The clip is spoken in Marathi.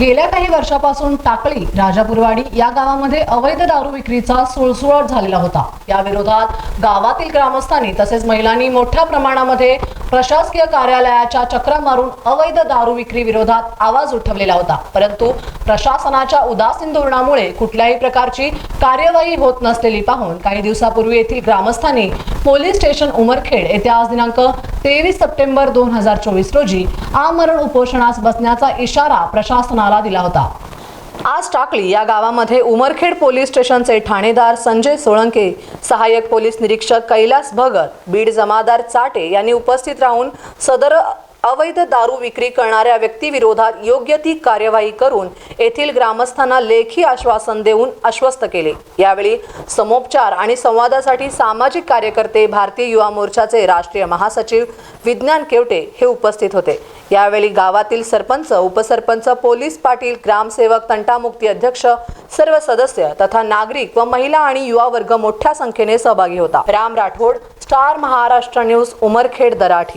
गेल्या काही वर्षापासून टाकळी राजापूरवाडी या गावामध्ये अवैध दारू विक्रीचा सुळसुळट झालेला होता. या विरोधात गावातील ग्रामस्थांनी तसेच महिलांनी मोठ्या प्रमाणामध्ये प्रशासकीय कार्यालयाच्या चक्रा मारून अवैध दारू विक्री विरोधात आवाज उठवलेला होता. परंतु प्रशासनाच्या उदासीन धोरणामुळे कुठल्याही प्रकारची कार्यवाही होत नसलेली पाहून काही दिवसापूर्वी येथील ग्रामस्थांनी पोलीस स्टेशन उमरखेड येथे आज दिनांक तेवीस सप्टेंबर दोन हजार चोवीस रोजी आमरण उपोषणास बसण्याचा इशारा प्रशासनाला दिला होता. आज टाकली या गावामध्ये उमरखेड पोलीस स्टेशनचे ठाणेदार संजय सोळंके सहाय्यक पोलीस निरीक्षक कैलास भगत बीड जमादार चाटे यांनी उपस्थित राहून सदर अवैध दारू विक्री करणाऱ्या व्यक्तीविरोधात योग्य ती कार्यवाही करून येथील ग्रामस्थांना लेखी आश्वासन देऊन आश्वस्त केले. यावेळी समोपचार आणि संवादासाठी सामाजिक कार्यकर्ते भारतीय युवा मोर्चाचे राष्ट्रीय महासचिव विज्ञान केवटे हे उपस्थित होते. यावेळी गावातील सरपंच उपसरपंच पोलीस पाटील ग्रामसेवक तंटामुक्ती अध्यक्ष सर्व सदस्य तथा नागरिक व महिला आणि युवा वर्ग मोठ्या संख्येने सहभागी होता. Ram Rathod star Maharashtra news Umarkhed दराठी.